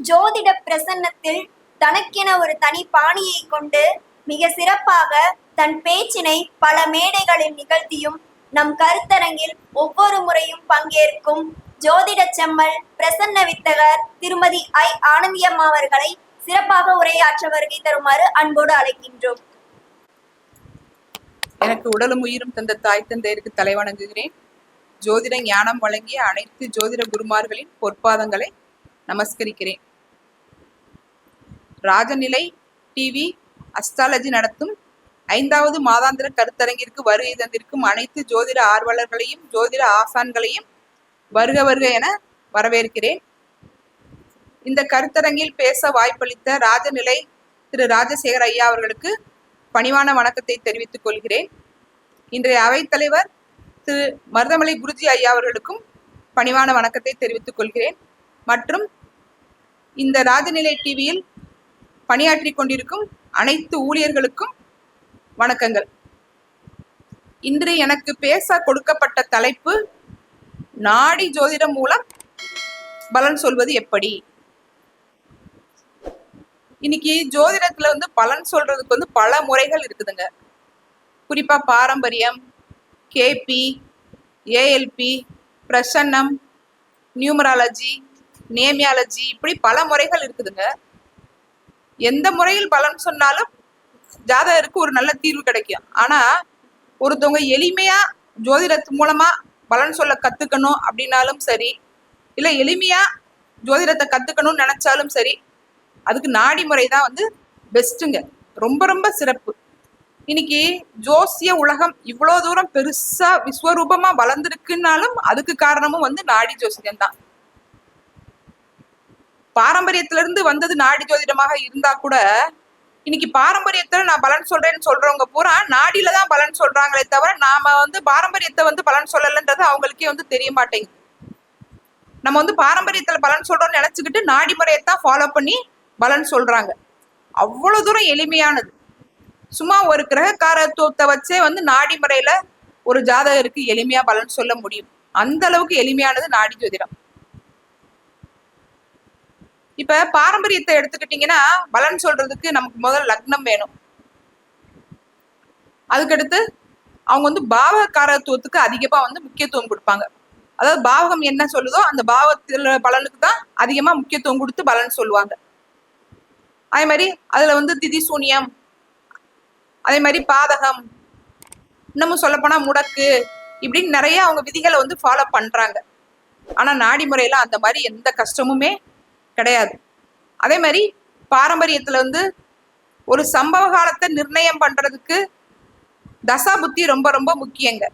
ஜோதிட பிரசன்னத்தில் தனக்கென ஒரு தனி பாணியை கொண்டு மிக சிறப்பாக தன் பேச்சினை பல மேடைகளில் நிகழ்த்தியும் நம் கருத்தரங்கில் ஒவ்வொரு முறையும் பங்கேற்கும் ஜோதிட செம்மல் பிரசன்ன வித்தகர் திருமதி ஐ ஆனந்தியம்மா அவர்களை சிறப்பாக உரையாற்ற வருகை தருமாறு அன்போடு அழைக்கின்றோம். எனக்கு உடலும் உயிரும் தந்த தாய் தந்தையருக்கு தலைவணங்குகிறேன் ஜோதிட ஞானம் வழங்கிய அனைத்து ஜோதிட குருமார்களின் பொற்பாதங்களை நமஸ்கரிக்கிறேன். ராஜநிலை டிவி அஸ்ட்ராலஜி நடத்தும். ஐந்தாவது மாதாந்திர கருத்தரங்கிற்கு வருகை தந்திருக்கும் அனைத்து ஜோதிட ஆர்வலர்களையும் ஜோதிட ஆசான்களையும் வருக வருக என வரவேற்கிறேன். இந்த கருத்தரங்கில் பேச வாய்ப்பளித்த ராஜநிலை திரு ராஜசேகர் ஐயா அவர்களுக்கு பணிவான வணக்கத்தை தெரிவித்துக் கொள்கிறேன். இன்றைய அவைத்தலைவர் திரு மருதமலை குருஜி ஐயா அவர்களுக்கும் பணிவான வணக்கத்தை தெரிவித்துக் கொள்கிறேன். மற்றும் இந்த ராஜநிலை டிவியில் பணியாற்றி கொண்டிருக்கும் அனைத்து ஊழியர்களுக்கும் வணக்கங்கள். இன்று எனக்கு பேச கொடுக்கப்பட்ட தலைப்பு நாடி ஜோதிடம் மூலம் பலன் சொல்வது எப்படி? இன்னைக்கு ஜோதிடத்துல வந்து பலன் சொல்றதுக்கு வந்து பல முறைகள் இருக்குதுங்க. குறிப்பா பாரம்பரியம் கேபி ஏஎல்பி பிரசன்னம் நியூமராலஜி நேமியாலஜி இப்படி பல முறைகள் இருக்குதுங்க. எந்த முறையில் பலன் சொன்னாலும் ஜாதகருக்கு ஒரு நல்ல தீர்வு கிடைக்கும். ஆனா ஒருத்தவங்க எளிமையா ஜோதிடத்து மூலமா பலன் சொல்ல கத்துக்கணும் அப்படின்னாலும் சரி இல்ல எளிமையா ஜோதிடத்தை கத்துக்கணும்னு நினைச்சாலும் சரி அதுக்கு நாடி முறை தான் வந்து பெஸ்ட்டுங்க. ரொம்ப ரொம்ப சிறப்பு. இன்னைக்கு ஜோசிய உலகம் இவ்வளோ தூரம் பெருசா விஸ்வரூபமா வளர்ந்துருக்குன்னாலும் அதுக்கு காரணமும் வந்து நாடி ஜோசியம் தான் பாரம்பரியத்துல இருந்து வந்தது நாடி ஜோதிடமாக இருந்தா கூட இன்னைக்கு பாரம்பரியத்துல நான் பலன் சொல்றேன்னு சொல்றவங்க பூரா நாடியில தான் பலன் சொல்றாங்களே தவிர நாம வந்து பாரம்பரியத்தை வந்து பலன் சொல்லலைன்றது அவங்களுக்கே வந்து தெரிய மாட்டேங்குது. நம்ம வந்து பாரம்பரியத்துல பலன் சொல்றோம்னு நினைச்சுக்கிட்டு நாடி முறையத்தான் ஃபாலோ பண்ணி பலன் சொல்றாங்க. அவ்வளவு தூரம் எளிமையானது. சும்மா ஒரு கிரகக்காரத்துவத்தை வச்சே வந்து நாடி முறையில ஒரு ஜாதகருக்கு எளிமையா பலன் சொல்ல முடியும். அந்த அளவுக்கு எளிமையானது நாடி ஜோதிடம். இப்ப பாரம்பரியத்தை எடுத்துக்கிட்டீங்கன்னா பலன் சொல்றதுக்கு நமக்கு முதல் லக்னம் வேணும். அதுக்கடுத்து அவங்க வந்து பாவகாரத்துவத்துக்கு அதிகமா வந்து முக்கியத்துவம் கொடுப்பாங்க. அதாவது பாவகம் என்ன சொல்லுதோ அந்த பாவத்துல பலனுக்கு தான் அதிகமா முக்கியத்துவம் கொடுத்து பலன் சொல்லுவாங்க. அதே மாதிரி அதுல வந்து திதி சூனியம் அதே மாதிரி பாதகம் இன்னமும் சொல்லப்போனா முடக்கு இப்படின்னு நிறைய அவங்க விதிகளை வந்து ஃபாலோ பண்றாங்க. ஆனா நாடி முறையில அந்த மாதிரி எந்த கஷ்டமுமே கிடையாது. அதே மாதிரி பாரம்பரியத்துல வந்து ஒரு சம்பவ காலத்தை நிர்ணயம் பண்றதுக்கு தசா புத்தி ரொம்ப ரொம்ப முக்கியங்க.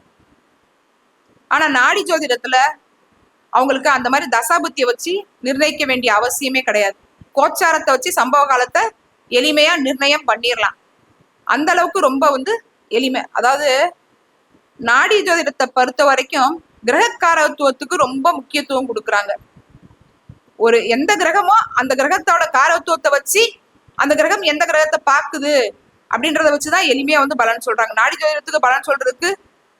ஆனா நாடி ஜோதிடத்துல அவங்களுக்கு அந்த மாதிரி தசா புத்தியை வச்சு நிர்ணயிக்க வேண்டிய அவசியமே கிடையாது. கோச்சாரத்தை வச்சு சம்பவ காலத்தை எளிமையா நிர்ணயம் பண்ணிடலாம் அந்த அளவுக்கு ரொம்ப வந்து எளிமை. அதாவது நாடி ஜோதிடத்தை பொறுத்த வரைக்கும் கிரகக்காரத்துவத்துக்கு ரொம்ப முக்கியத்துவம் கொடுக்குறாங்க. ஒரு எந்த கிரகமோ அந்த கிரகத்தோட காரத்துவத்தை வச்சு அந்த கிரகம் எந்த கிரகத்தை பார்க்குது அப்படின்றத வச்சுதான் எளிமையா வந்து பலன் சொல்றாங்க. நாடி ஜோதிடத்துக்கு பலன் சொல்றதுக்கு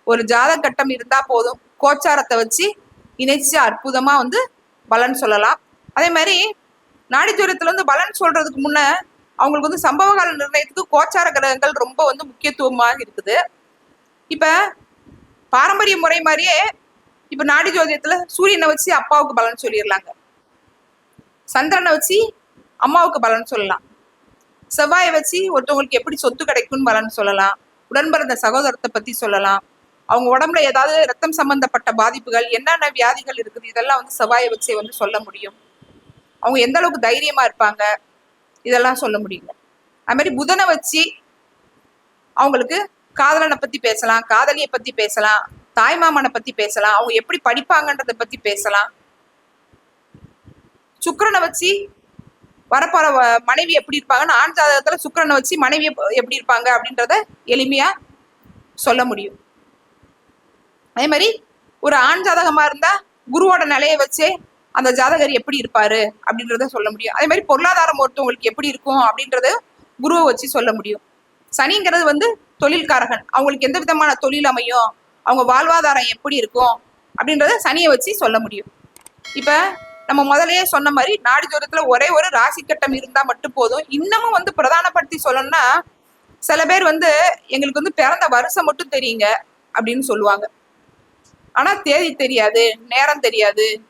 ஒரு ஜாத கட்டம் இருந்தா போதும். கோச்சாரத்தை வச்சு இணைச்சு அற்புதமா வந்து பலன் சொல்லலாம். அதே மாதிரி நாடி ஜோதிடத்துல வந்து பலன் சொல்றதுக்கு முன்ன அவங்களுக்கு வந்து சம்பவ கால நிர்ணயத்துக்கு கோச்சார கிரகங்கள் ரொம்ப வந்து முக்கியத்துவமாக இருக்குது. இப்ப பாரம்பரிய முறை மாதிரியே இப்ப நாடி ஜோதியத்துல சூரியனை வச்சு அப்பாவுக்கு பலன் சொல்லிடலாங்க. சந்திரனை வச்சு அம்மாவுக்கு பலன் சொல்லலாம். செவ்வாயை வச்சு ஒருத்தவங்களுக்கு எப்படி சொத்து கிடைக்கும்னு பலன் சொல்லலாம். உடன்பிறந்த சகோதரத்தை பத்தி சொல்லலாம். அவங்க உடம்புல ஏதாவது ரத்தம் சம்பந்தப்பட்ட பாதிப்புகள் என்னென்ன வியாதிகள் இருக்குது இதெல்லாம் வந்து செவ்வாயை வச்சே வந்து சொல்ல முடியும். அவங்க எந்த அளவுக்கு தைரியமா இருப்பாங்க இதெல்லாம் சொல்ல முடியுங்க. அது மாதிரி புதனை வச்சு அவங்களுக்கு காதலனை பத்தி பேசலாம் காதலியை பத்தி பேசலாம் தாய்மாமனை பத்தி பேசலாம் அவங்க எப்படி படிப்பாங்கன்றத பத்தி பேசலாம். சுக்கரனை வச்சு வரப்போற மனைவி எப்படி இருப்பாங்கன்னு ஆண் ஜாதகத்துல சுக்கரனை வச்சு மனைவி எப்படி இருப்பாங்க அப்படின்றத எளிமையா சொல்ல முடியும். அதே மாதிரி ஒரு ஆண் ஜாதகமா இருந்தா குருவோட நிலையை வச்சே அந்த ஜாதகர் எப்படி இருப்பாரு அப்படின்றத சொல்ல முடியும். அதே மாதிரி பொருளாதாரம் ஒருத்தவங்களுக்கு எப்படி இருக்கும் அப்படின்றத குருவை வச்சு சொல்ல முடியும். சனிங்கிறது வந்து தொழில்காரகன். அவங்களுக்கு எந்த விதமான தொழில் அமையும் அவங்க வாழ்வாதாரம் எப்படி இருக்கும் அப்படின்றத சனியை வச்சு சொல்ல முடியும். இப்ப நம்ம முதல்லயே சொன்ன மாதிரி நாடி ஜோரத்துல ஒரே ஒரு ராசி கட்டம் இருந்தா மட்டும் போதும். இன்னமும் வந்து பிரதானப்படுத்தி சொல்லணும்னா சில பேர் வந்து எங்களுக்கு வந்து பிறந்த வருஷம் மட்டும் தெரியுங்க அப்படின்னு சொல்லுவாங்க. ஆனா தேதி தெரியாது நேரம் தெரியாது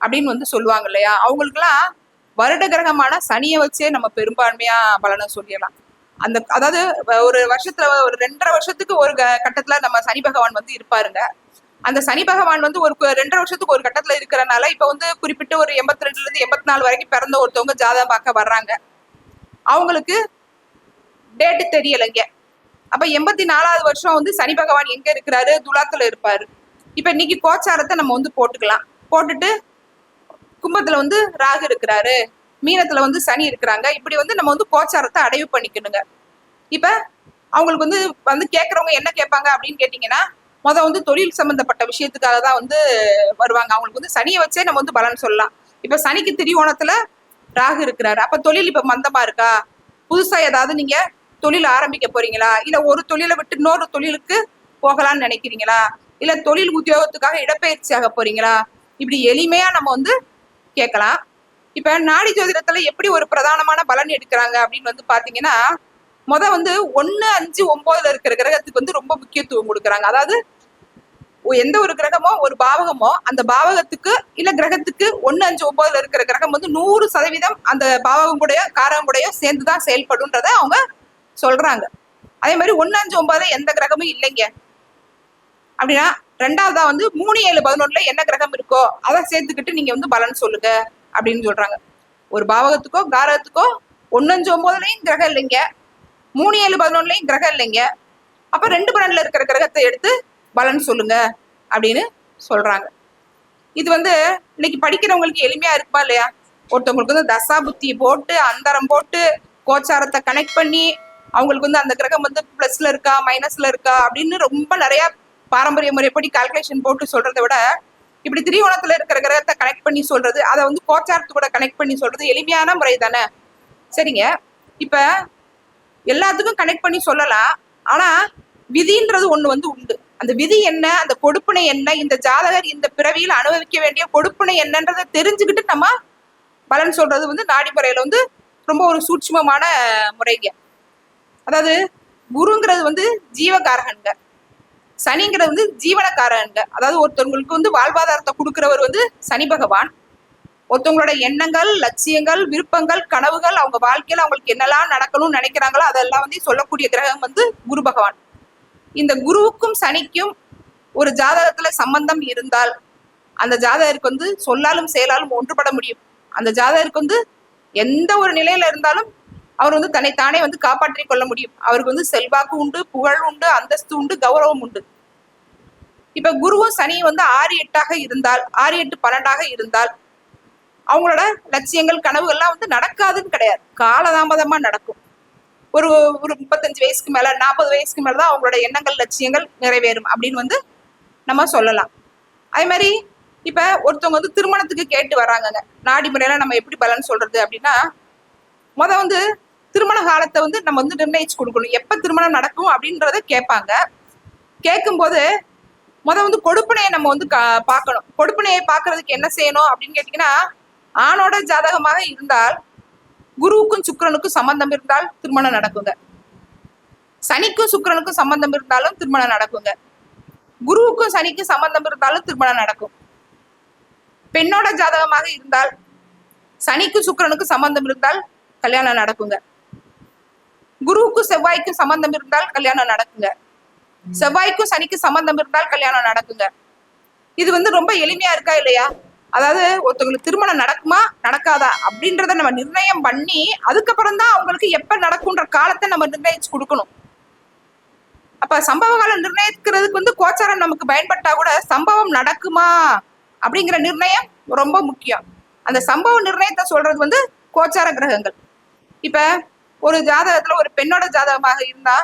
அப்படின்னு வந்து சொல்லுவாங்க இல்லையா? அவங்களுக்குலாம் வருட கிரகமான சனியை வச்சே நம்ம பெரும்பான்மையா பலனை சொல்லிடலாம். அந்த அதாவது ஒரு வருஷத்துல ஒரு ரெண்டரை வருஷத்துக்கு ஒரு க- கட்டத்துல நம்ம சனி பகவான் வந்து இருப்பாருங்க. அந்த சனி பகவான் வந்து ஒரு ரெண்டரை வருஷத்துக்கு ஒரு கட்டத்துல இருக்கிறனால இப்ப வந்து குறிப்பிட்டு ஒரு எண்பத்தி ரெண்டுல இருந்து எண்பத்தி நாலு வரைக்கும் பிறந்த ஒருத்தவங்க ஜாதகம் பார்க்க வர்றாங்க. அவங்களுக்கு டேட்டு தெரியலைங்க அப்ப எண்பத்தி நாலாவது வருஷம் வந்து சனி பகவான் எங்க இருக்கிறாரு? துலாத்துல இருப்பாரு. இப்ப இன்னைக்கு கோச்சாரத்தை நம்ம வந்து போட்டுக்கலாம். போட்டுட்டு கும்பத்துல வந்து ராகு இருக்கிறாரு. மீனத்துல வந்து சனி இருக்கிறாங்க. இப்படி வந்து நம்ம வந்து கோச்சாரத்தை அடைவு பண்ணிக்கணுங்க. இப்ப அவங்களுக்கு வந்து வந்து கேட்கறவங்க என்ன கேட்பாங்க அப்படின்னு கேட்டீங்கன்னா முத வந்து தொழில் சம்பந்தப்பட்ட விஷயத்துக்காக தான் வந்து வருவாங்க. அவங்களுக்கு வந்து சனியை வச்சே நம்ம வந்து பலன் சொல்லலாம். இப்ப சனிக்கு திரிவோணத்துல ராகு இருக்கிறாரு. அப்ப தொழில் இப்ப மந்தமா இருக்கா? புதுசா ஏதாவது நீங்க தொழில் ஆரம்பிக்க போறீங்களா? இல்ல ஒரு தொழிலை விட்டு இன்னொரு தொழிலுக்கு போகலாம்னு நினைக்கிறீங்களா? இல்ல தொழில் உத்தியோகத்துக்காக இடப்பெயர்ச்சி ஆக போறீங்களா? இப்படி எளிமையா நம்ம வந்து கேட்கலாம். இப்ப நாடி ஜோதிடத்துல எப்படி ஒரு பிரதானமான பலன் எடுக்கிறாங்க அப்படின்னு வந்து பாத்தீங்கன்னா முத வந்து ஒன்னு அஞ்சு ஒன்பதுல இருக்கிற கிரகத்துக்கு வந்து ரொம்ப முக்கியத்துவம் கொடுக்குறாங்க. அதாவது எந்த ஒரு கிரகமோ ஒரு பாவகமோ அந்த பாவகத்துக்கு இல்ல கிரகத்துக்கு ஒன்னு அஞ்சு ஒன்பதுல இருக்கிற கிரகம் வந்து நூறு சதவீதம் அந்த பாவகம் கூடயோ காரகம் கூடயோ சேர்ந்துதான் செயல்படும்ன்றத அவங்க சொல்றாங்க. அதே மாதிரி ஒன்னு அஞ்சு ஒன்பதுல எந்த கிரகமும் இல்லைங்க. அப்படின்னா ரெண்டாவதா வந்து மூணு ஏழு பதினொன்னுல என்ன கிரகம் இருக்கோ அதை சேர்த்துக்கிட்டு நீங்க வந்து பலன் சொல்லுங்க அப்படின்னு சொல்றாங்க. ஒரு பாவகத்துக்கோ காரகத்துக்கோ ஒன்னஞ்சு ஒன்பதுலயும் கிரகம் இல்லைங்க. மூணு ஏழு பதினொன்னுலயும் கிரகம் இல்லைங்க. அப்ப ரெண்டு பன்னெண்டுல இருக்கிற கிரகத்தை எடுத்து பலன் சொல்லுங்க அப்படின்னு சொல்றாங்க. இது வந்து இன்னைக்கு படிக்கிறவங்களுக்கு எளிமையா இருக்குமா இல்லையா? ஒருத்தவங்களுக்கு வந்து தசா புத்தி போட்டு அந்தரம் போட்டு கோச்சாரத்தை கனெக்ட் பண்ணி அவங்களுக்கு வந்து அந்த கிரகம் வந்து பிளஸ்ல இருக்கா மைனஸ்ல இருக்கா அப்படின்னு ரொம்ப நிறைய பாரம்பரிய முறைப்படி கால்குலேஷன் போட்டு சொல்றதை விட இப்படி திரியோணத்துல இருக்கிற கிரகத்தை கனெக்ட் பண்ணி சொல்றது அதை வந்து கோச்சாரத்து கூட கனெக்ட் பண்ணி சொல்றது எளிமையான முறை தானே? சரிங்க. இப்ப எல்லாத்துக்கும் கனெக்ட் பண்ணி சொல்லலாம். ஆனா விதின்றது ஒண்ணு வந்து உண்டு. அந்த விதி என்ன அந்த கொடுப்பினை என்ன இந்த ஜாதகர் இந்த பிறவியில் அனுபவிக்க வேண்டிய கொடுப்பினை என்னன்றதை தெரிஞ்சுக்கிட்டு நம்ம பலன் சொல்றது வந்து நாடிமுறையில வந்து ரொம்ப ஒரு சூட்சுமமான முறைங்க. அதாவது குருங்கிறது வந்து ஜீவகாரகன்க. சனிங்கிறது வந்து ஜீவனக்காரன்க அதாவது ஒருத்தவங்களுக்கு வந்து வாழ்வாதாரத்தை கொடுக்கிறவர் வந்து சனி பகவான். ஒருத்தவங்களோட எண்ணங்கள் லட்சியங்கள் விருப்பங்கள் கனவுகள் அவங்க வாழ்க்கையில அவங்களுக்கு என்னெல்லாம் நடக்கணும்னு நினைக்கிறாங்களோ அதெல்லாம் வந்து சொல்லக்கூடிய கிரகம் வந்து குரு பகவான். இந்த குருவுக்கும் சனிக்கும் ஒரு ஜாதகத்துல சம்பந்தம் இருந்தால் அந்த ஜாதகருக்கு வந்து சொல்லாலும் செயலாலும் ஒன்றுபட முடியும். அந்த ஜாதகருக்கு வந்து எந்த ஒரு நிலையில இருந்தாலும் அவர் வந்து தன்னைத்தானே வந்து காப்பாற்றிக் கொள்ள முடியும். அவருக்கு வந்து செல்வாக்கு உண்டு புகழ் உண்டு அந்தஸ்து உண்டு கௌரவம் உண்டு. இப்ப குருவும் சனியும் வந்து ஆறு எட்டாக இருந்தால் ஆறு எட்டு பன்னெண்டாக இருந்தால் அவங்களோட லட்சியங்கள் கனவுகள்லாம் வந்து நடக்காதுன்னு கிடையாது. காலதாமதமா நடக்கும். ஒரு ஒரு முப்பத்தஞ்சு வயசுக்கு மேல நாற்பது வயசுக்கு மேல தான் அவங்களோட எண்ணங்கள் லட்சியங்கள் நிறைவேறும் அப்படின்னு வந்து நம்ம சொல்லலாம். அதே மாதிரி இப்ப ஒருத்தவங்க வந்து திருமணத்துக்கு கேட்டு வராங்கங்க. நாடி முறையில நம்ம எப்படி பலன் சொல்றது அப்படின்னா முத வந்து திருமண காலத்தை வந்து நம்ம வந்து நிர்ணயிச்சு கொடுக்கணும். எப்ப திருமணம் நடக்கும் அப்படின்றத கேட்பாங்க. கேட்கும்போது முத வந்து கொடுப்பனையை நம்ம வந்து கா- பார்க்கணும். கொடுப்பனையை பார்க்கறதுக்கு என்ன செய்யணும் அப்படின்னு கேட்டீங்கன்னா ஆணோட ஜாதகமாக இருந்தால் குருவுக்கும் சுக்கிரனுக்கும் சம்பந்தம் இருந்தால் திருமணம் நடக்குங்க. சனிக்கும் சுக்கிரனுக்கும் சம்பந்தம் இருந்தாலும் திருமணம் நடக்குங்க. குருவுக்கும் சனிக்கும் சம்பந்தம் இருந்தாலும் திருமணம் நடக்கும். பெண்ணோட ஜாதகமாக இருந்தால் சனிக்கும் சுக்கரனுக்கும் சம்பந்தம் இருந்தால் கல்யாணம் நடக்குங்க. குருவுக்கும் செவ்வாய்க்கும் சம்பந்தம் இருந்தால் கல்யாணம் நடக்குங்க. செவ்வாய்க்கும் சனிக்கும் சம்பந்தம் இருந்தால் கல்யாணம் நடக்குங்க. இது வந்து ரொம்ப எளிமையா இருக்கா இல்லையா? அதாவது ஒருத்தவங்களுக்கு திருமணம் நடக்குமா நடக்காதா அப்படின்றத நம்ம நிர்ணயம் பண்ணி அதுக்கப்புறம் தான் அவங்களுக்கு எப்ப நடக்கும்ன்ற காலத்தை நம்ம நிர்ணயிச்சு கொடுக்கணும். அப்ப சம்பவ காலம் நிர்ணயிக்கிறதுக்கு வந்து கோச்சாரம் நமக்கு பயன்பட்டா கூட சம்பவம் நடக்குமா அப்படிங்கிற நிர்ணயம் ரொம்ப முக்கியம். அந்த சம்பவ நிர்ணயத்தை சொல்றது வந்து கோச்சார கிரகங்கள். இப்ப ஒரு ஜாதகத்துல ஒரு பெண்ணோட ஜாதகமாக இருந்தா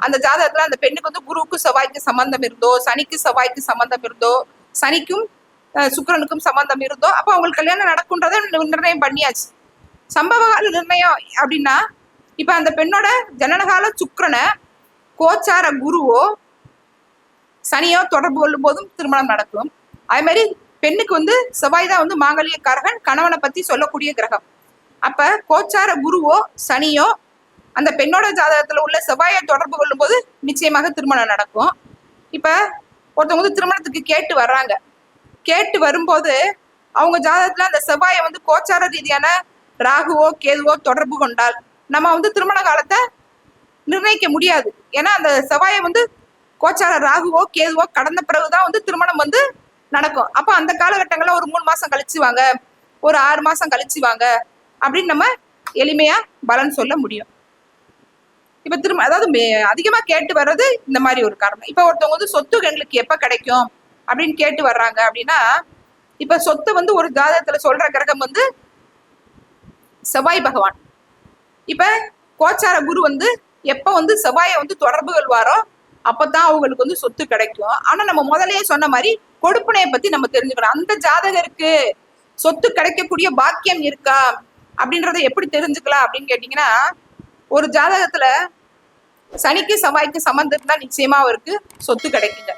அந்த ஜாதகத்துல அந்த பெண்ணுக்கு வந்து குருவுக்கு செவ்வாய்க்கு சம்பந்தம் இருந்தோ சனிக்கு செவ்வாய்க்கு சம்பந்தம் இருந்தோ சனிக்கும் சுக்கரனுக்கும் சம்பந்தம் இருந்தோ அப்போ அவங்களுக்கு கல்யாணம் நடக்கும்ன்றதை நிர்ணயம் பண்ணியாச்சு. சம்பவ கால நிர்ணயம் அப்படின்னா இப்ப அந்த பெண்ணோட ஜனனகால சுக்கரனை கோச்சார குருவோ சனியோ தொடர்பு கொள்ளும் போதும் திருமணம் நடக்கும். அதே மாதிரி பெண்ணுக்கு வந்து செவ்வாய் தான் வந்து மாங்கல்ய கணவனை பத்தி சொல்லக்கூடிய கிரகம். அப்ப கோச்சார குருவோ சனியோ அந்த பெண்ணோட ஜாதகத்துல உள்ள செவ்வாயை தொடர்பு கொள்ளும் போது நிச்சயமாக திருமணம் நடக்கும். இப்ப ஒருத்தவங்க வந்து திருமணத்துக்கு கேட்டு வர்றாங்க. கேட்டு வரும்போது அவங்க ஜாதகத்துல அந்த செவ்வாயை வந்து கோச்சார ரீதியான ராகுவோ கேதுவோ தொடர்பு கொண்டால் நம்ம வந்து திருமண காலத்தை நிர்ணயிக்க முடியாது. ஏன்னா அந்த செவ்வாயை வந்து கோச்சார ராகுவோ கேதுவோ கடந்த பிறகுதான் வந்து திருமணம் வந்து நடக்கும். அப்ப அந்த காலகட்டங்கள்ல ஒரு மூணு மாசம் கழிச்சு வாங்க ஒரு ஆறு மாசம் கழிச்சு வாங்க அப்படின்னு நம்ம எளிமையா பலன் சொல்ல முடியும். இப்ப திரும்ப அதாவது மே- அதிகமா கேட்டு வர்றது இந்த மாதிரி ஒரு காரணம். இப்ப ஒருத்தவங்க வந்து சொத்து எங்களுக்கு எப்ப கிடைக்கும்? அப்படின்னு கேட்டு வர்றாங்க அப்படின்னா இப்ப சொத்து வந்து ஒரு ஜாதகத்துல சொல்ற கிரகம் வந்து செவ்வாய் பகவான். இப்ப கோச்சார குரு வந்து எப்ப வந்து செவ்வாயை வந்து தொடர்பு கொள்வாரோ அப்பதான் அவங்களுக்கு வந்து சொத்து கிடைக்கும். ஆனா நம்ம முதலே சொன்ன மாதிரி கொடுப்பனையை பத்தி நம்ம தெரிஞ்சுக்கணும். அந்த ஜாதகருக்கு சொத்து கிடைக்கக்கூடிய பாக்கியம் இருக்கா? அப்படின்றத எப்படி தெரிஞ்சுக்கலாம் அப்படின்னு கேட்டீங்கன்னா ஒரு ஜாதகத்துல சனிக்கு செவ்வாய்க்கு சம்மந்தம் தான் நிச்சயமா அவருக்கு சொத்து கிடைக்குங்க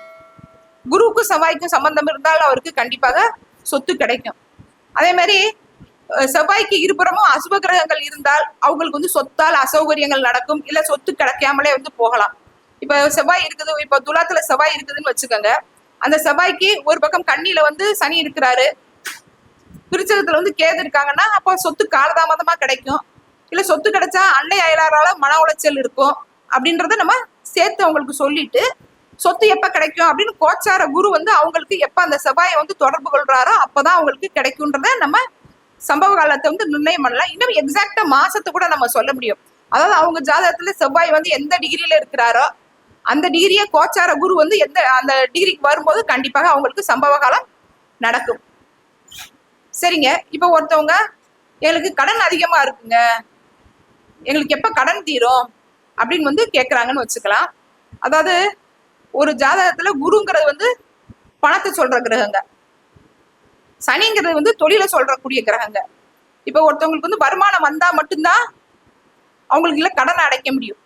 குருவுக்கும் செவ்வாய்க்கும் சம்பந்தம் இருந்தால் அவருக்கு கண்டிப்பாக சொத்து கிடைக்கும். அதே மாதிரி செவ்வாய்க்கு இருபுறமும் அசுப கிரகங்கள் இருந்தால் அவங்களுக்கு வந்து சொத்தால் அசௌகரியங்கள் நடக்கும். இல்ல சொத்து கிடைக்காமலே வந்து போகலாம். இப்ப செவ்வாய் இருக்குது இப்ப துலாத்துல செவ்வாய் இருக்குதுன்னு வச்சுக்கோங்க. அந்த செவ்வாய்க்கு ஒரு பக்கம் கண்ணில வந்து சனி இருக்கிறாரு. விருச்சகத்துல வந்து கேது இருக்காங்கன்னா அப்போ சொத்து காலதாமதமா கிடைக்கும். இல்ல சொத்து கிடைச்சா அண்டை அயலாரால மன உளைச்சல் இருக்கும். அப்படின்றத நம்ம சேர்த்து அவங்களுக்கு சொல்லிட்டு சொத்து எப்ப கிடைக்கும் அப்படின்னு கோச்சார குரு வந்து அவங்களுக்கு எப்ப அந்த செவ்வாயை வந்து தொடர்பு கொள்றாரோ அப்பதான் அவங்களுக்கு கிடைக்கும்ன்றத நம்ம சம்பவ காலத்தை வந்து நிர்ணயம் பண்ணலாம். இன்னும் எக்ஸாக்டா மாசத்தை கூட நம்ம சொல்ல முடியும். அதாவது அவங்க ஜாதகத்துல செவ்வாய் வந்து எந்த டிகிரியில இருக்கிறாரோ அந்த டிகிரியை கோச்சார குரு வந்து எந்த அந்த டிகிரிக்கு வரும்போது கண்டிப்பாக அவங்களுக்கு சம்பவ காலம் நடக்கும். சரிங்க. இப்போ ஒருத்தவங்க எங்களுக்கு கடன் அதிகமா இருக்குங்க. எங்களுக்கு எப்ப கடன் தீரும் அப்படின்னு வந்து கேக்குறாங்கன்னு வச்சுக்கலாம். அதாவது ஒரு ஜாதகத்துல குருங்கிறது வந்து பணத்தை சொல்ற கிரகங்க. சனிங்கிறது வந்து தொழிலை சொல்றக்கூடிய கிரகங்க. இப்போ ஒருத்தவங்களுக்கு வந்து வருமானம் வந்தா மட்டும்தான் அவங்களுக்கு இல்ல கடன் அடைக்க முடியும்.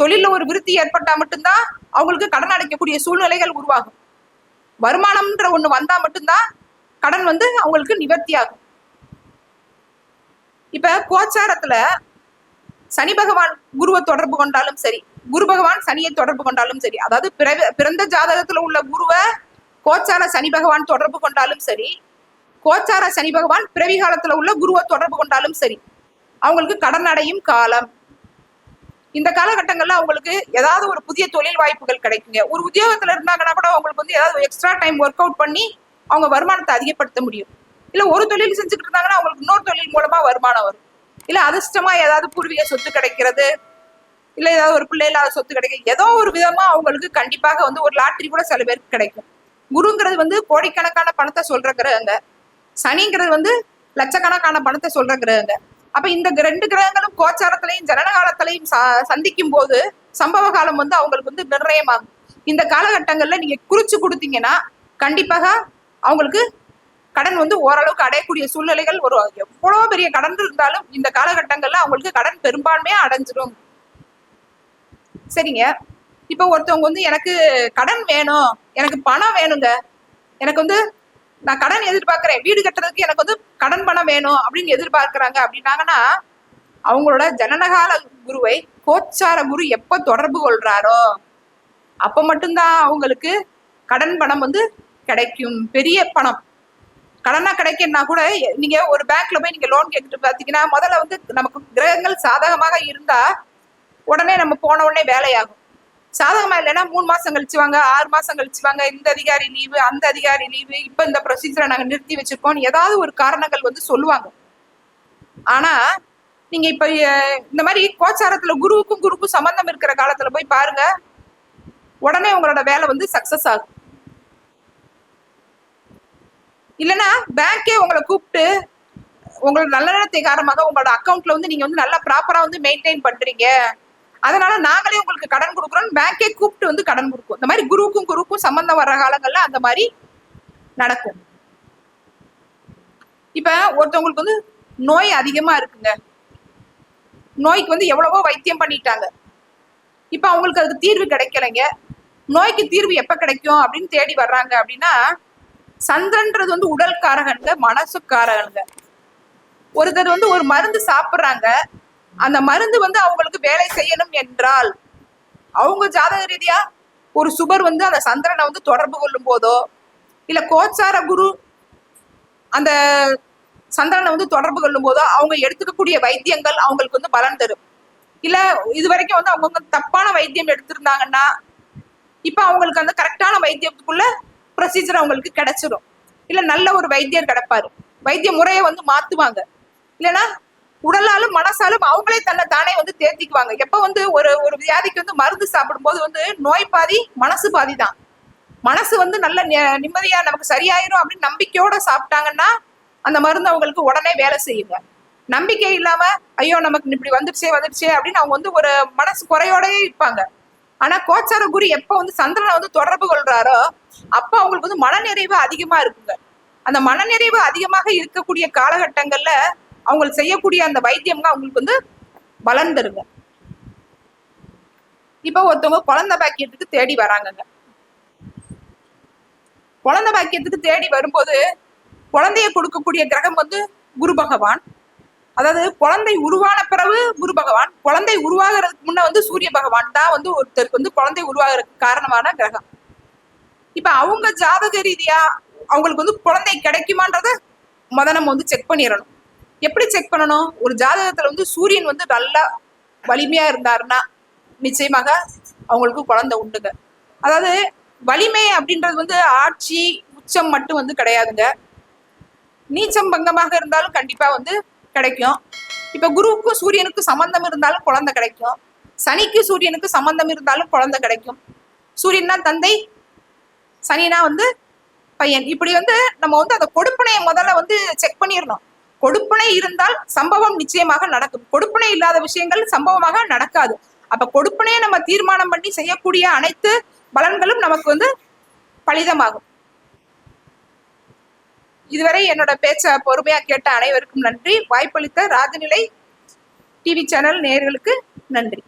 தொழில ஒரு விருத்தி ஏற்பட்டா மட்டும்தான் அவங்களுக்கு கடன் அடைக்கக்கூடிய சூழ்நிலைகள் உருவாகும். வருமானம்ன்ற ஒண்ணு வந்தா மட்டும்தான் கடன் வந்து அவங்களுக்கு நிவர்த்தி ஆகும் இப்ப கோச்சாரத்துல சனி பகவான் குருவை தொடர்பு கொண்டாலும் சரி குரு பகவான் சனியை தொடர்பு கொண்டாலும் சரி. அதாவது பிறந்த ஜாதகத்துல உள்ள குருவை கோச்சார சனி பகவான் தொடர்பு கொண்டாலும் சரி கோச்சார சனி பகவான் பிறவி காலத்துல உள்ள குருவை தொடர்பு கொண்டாலும் சரி அவங்களுக்கு கடன் அடையும் காலம். இந்த காலகட்டங்கள்ல அவங்களுக்கு ஏதாவது ஒரு புதிய தொழில் வாய்ப்புகள் கிடைக்குங்க. ஒரு உத்தியோகத்துல இருந்தாங்கன்னா கூட அவங்களுக்கு வந்து ஏதாவது எக்ஸ்ட்ரா டைம் ஒர்க் அவுட் பண்ணி அவங்க வருமானத்தை அதிகப்படுத்த முடியும். இல்ல ஒரு தொழில் செஞ்சுட்டு இருந்தாங்கன்னா அவங்களுக்கு இன்னொரு தொழில் மூலமா வருமானம் வரும். இல்ல அதிர்ஷ்டமா ஏதாவது பூர்வீக சொத்து கிடைக்கிறது இல்லை ஏதாவது ஒரு பிள்ளை இல்லாத சொத்து கிடைக்கும் ஏதோ ஒரு விதமா அவங்களுக்கு கண்டிப்பாக வந்து ஒரு லாட்ரி கூட சில பேருக்கு கிடைக்கும். குருங்கிறது வந்து கோடிக்கணக்கான பணத்தை சொல்ற கிரகங்க. சனிங்கிறது வந்து லட்சக்கணக்கான பணத்தை சொல்ற கிரகங்க. அப்ப இந்த ரெண்டு கிரகங்களும் கோச்சாரத்திலையும் ஜனனகாலத்திலையும் ச- சந்திக்கும் போது சம்பவ காலம் வந்து அவங்களுக்கு வந்து நிர்ணயமாகும். இந்த காலகட்டங்கள்ல நீங்க குறிச்சு கொடுத்தீங்கன்னா கண்டிப்பாக அவங்களுக்கு கடன் வந்து ஓரளவுக்கு அடையக்கூடிய சூழ்நிலைகள் வரும். எவ்வளவு பெரிய கடன் இருந்தாலும் இந்த காலகட்டங்கள்ல அவங்களுக்கு கடன் பெரும்பான்மையா அடைஞ்சிடும் சரிங்க. இப்போ ஒருத்தவங்க வந்து எனக்கு கடன் வேணும் எனக்கு பணம் வேணுங்க. எனக்கு வந்து நான் கடன் எதிர்பார்க்கிறேன். வீடு கட்டுறதுக்கு எனக்கு வந்து கடன் பணம் வேணும் அப்படின்னு எதிர்பார்க்கறாங்க அப்படின்னாங்கன்னா அவங்களோட ஜனனகால குருவை கோச்சார குரு எப்ப தொடர்பு கொள்றாரோ அப்ப மட்டும்தான் அவங்களுக்கு கடன் பணம் வந்து கிடைக்கும். பெரிய பணம். கடனா கிடைக்கணும்னா கூட நீங்க ஒரு பேங்க்ல போய் நீங்க லோன் கேட்டுட்டு பாத்தீங்கன்னா முதல்ல வந்து நமக்கு கிரகங்கள் சாதகமாக இருந்தா உடனே நம்ம போன உடனே வேலையாகும். சாதகமா இல்லைன்னா மூணு மாசம் கழிச்சு வாங்க ஆறு மாசம் கழிச்சு வாங்க இந்த அதிகாரி லீவு அந்த அதிகாரி லீவு இப்ப இந்த ப்ரொசீஜரை நாங்க நிறுத்தி வச்சிருக்கோம் ஏதாவது ஒரு காரணங்கள் வந்து சொல்லுவாங்க. ஆனா நீங்க இப்ப இந்த மாதிரி கோச்சாரத்துல குருவுக்கும் குருவுக்கும் சம்பந்தம் இருக்கிற காலத்துல போய் பாருங்க உடனே உங்களோட வேலை வந்து சக்சஸ் ஆகும். இல்லைன்னா பேங்கே உங்களை கூப்பிட்டு உங்களோட நல்ல நேரத்தை காரணமாக உங்களோட அக்கௌண்ட்ல வந்து நீங்க வந்து நல்லா ப்ராப்பரா வந்து மெயின்டைன் பண்றீங்க. அதனால நாங்களே உங்களுக்கு கடன் கொடுக்குறோம். பேங்கே கூப்பிட்டு வந்து கடன் கொடுக்கும். இந்த மாதிரி குருவுக்கும் குருவுக்கும் சம்பந்தம் வர காலங்கள்ல அந்த மாதிரி நடக்கும். இப்ப ஒருத்தவங்களுக்கு வந்து நோய் அதிகமா இருக்குங்க. நோய்க்கு வந்து எவ்வளவோ வைத்தியம் பண்ணிட்டாங்க. இப்ப அவங்களுக்கு அதுக்கு தீர்வு கிடைக்கலைங்க. நோய்க்கு தீர்வு எப்ப கிடைக்கும் அப்படின்னு தேடி வர்றாங்க அப்படின்னா சந்திரன்றது வந்து உடல் காரகனுங்க மனசு காரகனுங்க ஒருத்தர் வந்து ஒரு மருந்து சாப்பிடுறாங்க. அந்த மருந்து வந்து அவங்களுக்கு வேலை செய்யணும் என்றால் அவங்க ஜாதக ரீதியா ஒரு சுபர் வந்து அந்த சந்திரனை வந்து தொடர்பு கொள்ளும் போதோ இல்ல கோச்சார குரு அந்த சந்திரனை வந்து தொடர்பு கொள்ளும் போதோ அவங்க எடுத்துக்கக்கூடிய வைத்தியங்கள் அவங்களுக்கு வந்து பலன் தரும். இல்ல இது வரைக்கும் வந்து அவங்க தப்பான வைத்தியம் எடுத்திருந்தாங்கன்னா இப்ப அவங்களுக்கு அந்த கரெக்டான வைத்தியத்துக்குள்ள ப்ரொசீஜர் அவங்களுக்கு கிடைச்சிரும். இல்ல நல்ல ஒரு வைத்தியர் கிடைப்பாரு. வைத்திய முறையை வந்து மாத்துவாங்க. இல்லைன்னா உடலாலும் மனசாலும் அவங்களே தன்னை தானே வந்து தேர்த்திக்குவாங்க. எப்ப வந்து ஒரு ஒரு வியாதிக்கு வந்து மருந்து சாப்பிடும் போது வந்து நோய் பாதி மனசு பாதி தான். மனசு வந்து நல்ல நி- நிம்மதியா நமக்கு சரியாயிரும் அப்படின்னு நம்பிக்கையோட சாப்பிட்டாங்கன்னா அந்த மருந்து அவங்களுக்கு உடனே வேலை செய்யுங்க. நம்பிக்கை இல்லாம ஐயோ நமக்கு இப்படி வந்துருச்சே வந்துருச்சே அப்படின்னு அவங்க வந்து ஒரு மனசு குறையோடயே இருப்பாங்க. ஆனா கோச்சார குரு எப்ப வந்து சந்திரனை வந்து தொடர்பு கொள்றாரோ அப்ப அவங்களுக்கு வந்து மனநிறைவு அதிகமா இருக்குங்க. அந்த மனநிறைவு அதிகமாக இருக்கக்கூடிய காலகட்டங்கள்ல அவங்களுக்கு செய்யக்கூடிய அந்த வைத்தியம்லாம் அவங்களுக்கு வந்து பலன் தருங்க இப்ப ஒருத்தவங்க குழந்தை பாக்கியத்துக்கு தேடி வராங்கங்க. குழந்தை பாக்கியத்துக்கு தேடி வரும்போது குழந்தைய கொடுக்கக்கூடிய கிரகம் வந்து குரு பகவான். அதாவது குழந்தை உருவான பிறகு குரு பகவான். குழந்தை உருவாகிறதுக்கு முன்ன வந்து சூரிய பகவான் தான் வந்து ஒருத்தருக்கு வந்து குழந்தை உருவாகிறதுக்கு காரணமான கிரகம். இப்ப அவங்க ஜாதக ரீதியா அவங்களுக்கு வந்து குழந்தை கிடைக்குமான்றத முத நம்ம வந்து செக் பண்ணிடணும். எப்படி செக் பண்ணணும்? ஒரு ஜாதகத்துல வந்து சூரியன் வந்து நல்லா வலிமையா இருந்தாருன்னா நிச்சயமாக அவங்களுக்கு குழந்தை உண்டுங்க. அதாவது வலிமை அப்படின்றது வந்து ஆட்சி உச்சம் மட்டும் வந்து கிடையாதுங்க. நீச்சம் பங்கமாக இருந்தாலும் கண்டிப்பா வந்து கிடைக்கும். இப்ப குருவுக்கும் சூரியனுக்கும் சம்பந்தம் இருந்தாலும் குழந்தை கிடைக்கும். சனிக்கு சூரியனுக்கு சம்பந்தம் இருந்தாலும் குழந்தை கிடைக்கும். சூரியன்னா தந்தை சனினா வந்து பையன். இப்படி வந்து நம்ம வந்து அந்த கொடுப்பனையை முதல்ல வந்து செக் பண்ணிடணும். கொடுப்பனை இருந்தால் சம்பவம் நிச்சயமாக நடக்கும். கொடுப்பனை இல்லாத விஷயங்கள் சம்பவமாக நடக்காது. அப்ப கொடுப்பனையை நம்ம தீர்மானம் பண்ணி செய்யக்கூடிய அனைத்து பலன்களும் நமக்கு வந்து பலிதமாகும். இதுவரை என்னோட பேச்ச பொறுமையா கேட்ட அனைவருக்கும் நன்றி. வாய்ப்பளித்த ராஜநிலை டிவி சேனல் நேயர்களுக்கு நன்றி.